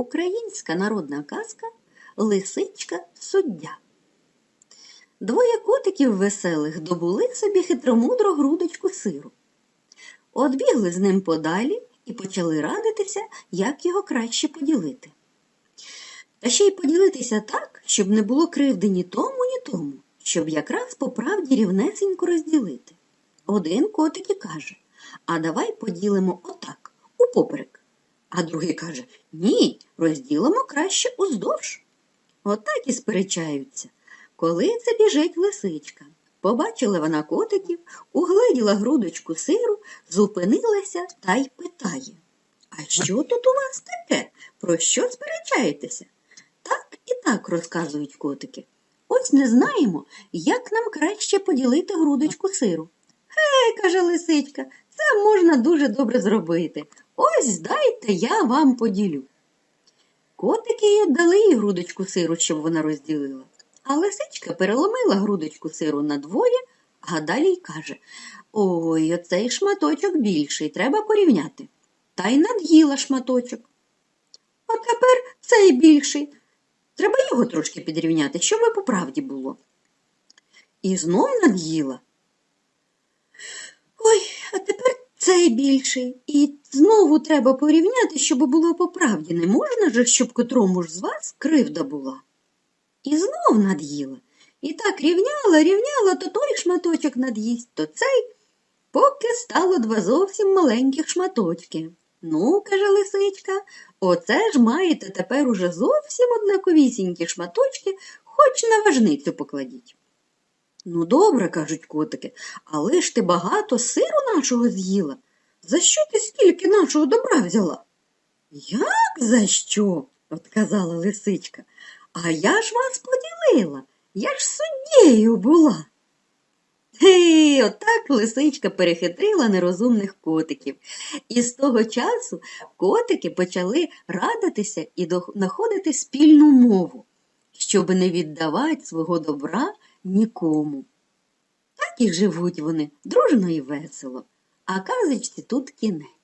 Українська народна казка Лисичка суддя. Двоє котиків веселих добули собі хитромудро грудочку сиру. Отбігли з ним подалі і почали радитися, як його краще поділити. Та ще й поділитися так, щоб не було кривди ні тому, ні тому, щоб якраз по правді рівнесенько розділити. Один котик і каже, а давай поділимо отак, упоперек. А другий каже, ні, розділимо краще уздовж. Отак і сперечаються. Коли це біжить лисичка. Побачила вона котиків, угледіла грудочку сиру, зупинилася та й питає. А що тут у вас таке? Про що сперечаєтеся? Так і так розказують котики. Ось не знаємо, як нам краще поділити грудочку сиру. Гей, каже лисичка, це можна дуже добре зробити. Ось дайте я вам поділю. Котики й дали їй грудочку сиру, щоб вона розділила. А лисичка переломила грудочку сиру на двоє, а далі й каже Ой, оцей шматочок більший, треба порівняти. Та й над'їла шматочок. А тепер цей більший. Треба його трошки підрівняти, щоб по правді було. І знов над'їла. Ой, а тепер цей більший. І знову треба порівняти, щоб було по правді. Не можна же, щоб котрому ж з вас кривда була. І знов над'їла. І так рівняла, рівняла, то той шматочок над'їсть, то цей, поки стало два зовсім маленьких шматочки. Ну, каже лисичка, оце ж маєте тепер уже зовсім однаковісінькі шматочки, хоч на важницю покладіть. Ну, добре, кажуть котики, але ж ти багато сиру нашого з'їла. За що ти стільки нашого добра взяла? Як за що? отказала лисичка. А я ж вас поділила, я ж суддєю була. Гей, отак лисичка перехитрила нерозумних котиків. І з того часу котики почали радитися і знаходити спільну мову, щоб не віддавати свого добра нікому. Так і живуть вони дружно і весело, а казочці тут кінець.